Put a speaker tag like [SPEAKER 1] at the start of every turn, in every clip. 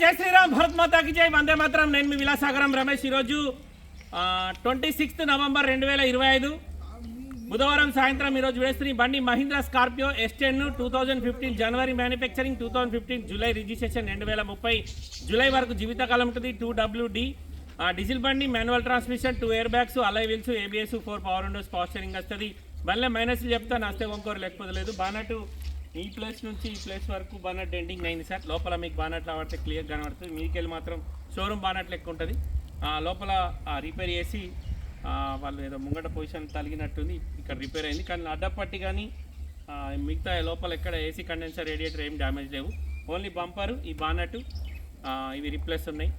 [SPEAKER 1] జై శ్రీరామ్ భరత్ మాతాకి జై. వందే మాత్రం. నేను మీ విలాసాగరం రమేష్ ఈరోజు ట్వంటీ సిక్స్త్ నవంబర్ రెండు వేల ఇరవై ఐదు. బుధవారం సాయంత్రం ఈరోజు వేస్తున్న బండి Mahindra Scorpio S ten two thousand fifteen January manufacturing two thousand fifteen July registration రెండు వేల ముప్పై జూలై వరకు జీవితకాలం ఉంటుంది. టూ డబ్ల్యూడి డీజిల్ బండి manual transmission two air bags alloy wheels ABS four power windows power steering వస్తుంది. మళ్ళీ minus చెప్తాను వస్తే ఇంకోరు లేకపోతే లేదు. బాగా ఈ ప్లేస్ నుంచి ఈ ప్లేస్ వరకు బానట్ డెంటింగ్ అయింది సార్. లోపల మీకు బానట్లు పడితే క్లియర్ కనబడుతుంది. మీకెళ్ళి మాత్రం షోరూమ్ బానట్ లెక్క ఉంటుంది. ఆ, లోపల రిపేర్ చేసి వాళ్ళు ఏదో ముంగట పొజిషన్ తలిగినట్టుంది. ఇక్కడ రిపేర్ అయింది. కానీ అడ్డపట్టి కానీ మిగతా లోపల ఎక్కడ ఏసీ కండెన్సర్ రేడియేటర్ ఏం డ్యామేజ్ లేవు. ఓన్లీ బంపరు ఈ బానట్ ఇవి రిప్లేస్ ఉన్నాయి.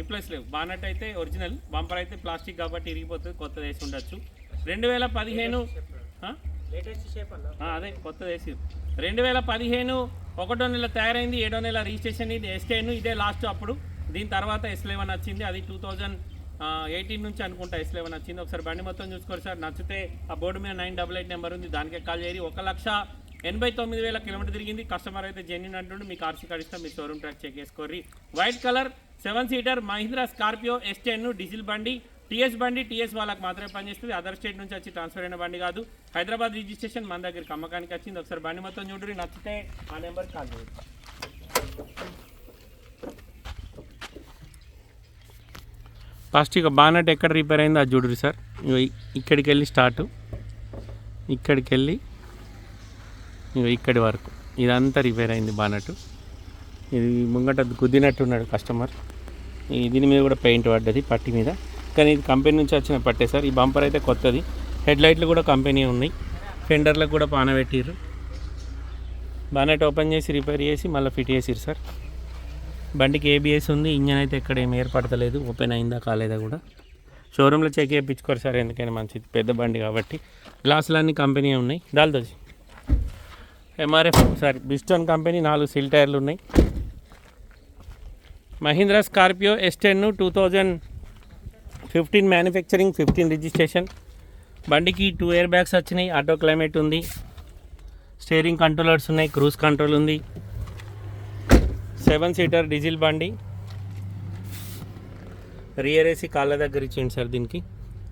[SPEAKER 1] రిప్లేస్ లేవు. బానట్ అయితే ఒరిజినల్ బంపర్ అయితే ప్లాస్టిక్ కాబట్టి ఇరిగిపోతుంది కొత్తది వేసి ఉండొచ్చు. రెండు వేల పదిహేను అదే కొత్తది వేసి. రెండు వేల పదిహేను ఒకటో నెల తయారైంది ఏడో నెల రిజిస్ట్రేషన్ ఇది ఎస్టేను ఇదే లాస్ట్ అప్పుడు. దీని తర్వాత ఎస్ లెవెన్ వచ్చింది అది టూ థౌజండ్ ఎయిటీన్ నుంచి అనుకుంటా ఎస్ లెవెన్ వచ్చింది. ఒకసారి బండి మొత్తం చూసుకోరు సార్ నచ్చితే ఆ బోర్డు మీద నైన్ డబల్ ఎయిట్ నెంబర్ ఉంది దానికే కాల్ చేయరు ఒక లక్ష ఎనభై తొమ్మిది వేల కిలోమీటర్ తిరిగింది కస్టమర్ అయితే జెన్యున్ అంటుండు మీకు ఆర్సీ కార్డు ఇస్తాం మీ showroom track check చేసుకోర్రి. White colour seven seater Mahindra Scorpio S ten diesel బండి టీఎస్ బండి టీఎస్ వాళ్ళకి మాత్రమే పనిచేస్తుంది. అదర్ స్టేట్ నుంచి వచ్చి ట్రాన్స్ఫర్ అయిన బండి కాదు. హైదరాబాద్ రిజిస్ట్రేషన్ మన దగ్గరికి అమ్మకానికి వచ్చింది. ఒకసారి బండి మొత్తం చూడండి. నచ్చితే ఆ నెంబర్ కాల్ చేయండి. ఫస్ట్ ఇక బానట్ ఎక్కడ రిపేర్ అయిందో అది చూడరు సార్. ఇక్కడికి వెళ్ళి స్టార్ట్ ఇక్కడికి వెళ్ళి ఇగో ఇక్కడి వరకు. ఇదంతా రిపేర్ అయింది బానట్. ఇది ముంగట గుద్దినట్టున్నాడు కస్టమర్ దీని మీద కూడా పెయింట్ పడ్డది పట్టి మీద. కానీ ఇది కంపెనీ నుంచి వచ్చిన పట్టే సార్. ఈ బంపర్ అయితే కొత్తది. హెడ్ లైట్లు కూడా కంపెనీ ఉన్నాయి. ఫెండర్లకు కూడా పాన పెట్టిర్రు. బానెట్ ఓపెన్ చేసి రిపేర్ చేసి మళ్ళీ ఫిట్ చేసిర్రు సార్. బండికి ఏబిఎస్ ఉంది. ఇంజన్ అయితే ఎక్కడ ఏం ఏర్పడతలేదు. ఓపెన్ అయిందా కాలేదా కూడా. షోరూంలో చెక్ చేయించుకోరు సార్. ఎందుకైనా మంచిది. పెద్ద బండి కాబట్టి. గ్లాసులన్నీ అన్ని కంపెనీ ఉన్నాయి. దాల్దోజి ఎంఆర్ఎఫ్ సారీ. బిస్టోన్ కంపెనీ నాలుగు సిల్ టైర్లు ఉన్నాయి. Mahindra Scorpio S ten two thousand fifteen manufacturing fifteen registration బండికి టూ ఇయర్ బ్యాగ్స్ వచ్చినాయి ఆటో క్లైమేట్ ఉంది. స్టీరింగ్ కంట్రోలర్స్ ఉన్నాయి క్రూజ్ కంట్రోల్ ఉంది. సెవెన్ సీటర్ డీజిల్ బండి. రియర్ ఏసీ కాళ్ళ దగ్గర ఇచ్చింది సార్ దీనికి.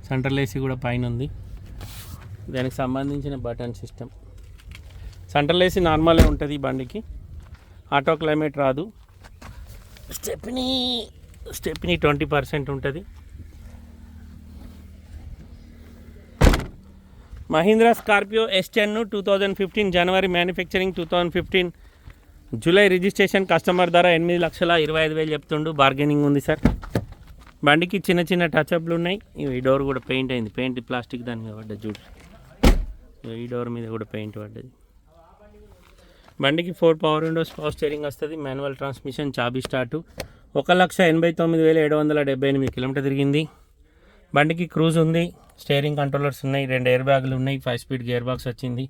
[SPEAKER 1] సెంట్రల్ ఏసీ కూడా పైన ఉంది. దానికి సంబంధించిన బటన్ సిస్టమ్ సెంట్రల్ ఏసీ నార్మలే ఉంటుంది బండికి. ఆటో క్లైమేట్ రాదు. స్టెప్ని స్టెప్ని ట్వంటీ పర్సెంట్ ఉంటుంది. Mahindra Scorpio S ten two thousand fifteen January manufacturing two thousand fifteen July registration customer ధర ఎనిమిది లక్షల ఇరవై ఐదు వేలు చెప్తుండు. బార్గెనింగ్ ఉంది సార్. బండికి చిన్న చిన్న టచ్అప్లు ఉన్నాయి. ఈ డోర్ కూడా పెయింట్ అయింది. పెయింట్ ప్లాస్టిక్ దాని మీద పడ్డది చూడు. ఈ డోర్ మీద కూడా పెయింట్ పడ్డది. బండికి four power windows power steering వస్తుంది. మాన్యువల్ ట్రాన్స్మిషన్ చాబీ స్టార్టు. ఒక లక్ష ఎనభై తొమ్మిది వేల ఏడు వందల డెబ్బై ఎనిమిది కిలోమీటర్ తిరిగింది. బండికి క్రూజ్ ఉంది స్టీరింగ్ కంట్రోలర్స్ ఉన్నాయి రెండు ఎయిర్ బ్యాగులు ఉన్నాయి ఫైవ్ స్పీడ్ గేర్ బాక్స్ వచ్చింది.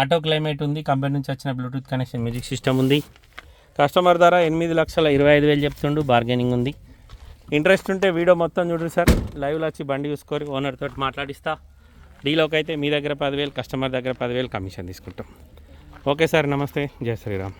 [SPEAKER 1] ఆటో క్లైమేట్ ఉంది కంపెనీ నుంచి వచ్చిన బ్లూటూత్ కనెక్షన్ మ్యూజిక్ సిస్టమ్ ఉంది. కస్టమర్ ధర ఎనిమిది లక్షల ఇరవై ఐదు వేలు చెప్తుండు బార్గెనింగ్ ఉంది. ఇంట్రెస్ట్ ఉంటే వీడియో మొత్తం చూడండి సార్. లైవ్లో వచ్చి బండి చూసుకొని ఓనర్ తోటి మాట్లాడిస్తా. డీలోకి అయితే మీ దగ్గర పదివేలు కస్టమర్ దగ్గర పదివేలు కమిషన్ తీసుకుంటాం. ఓకే సార్ నమస్తే. జయ శ్రీరామ్.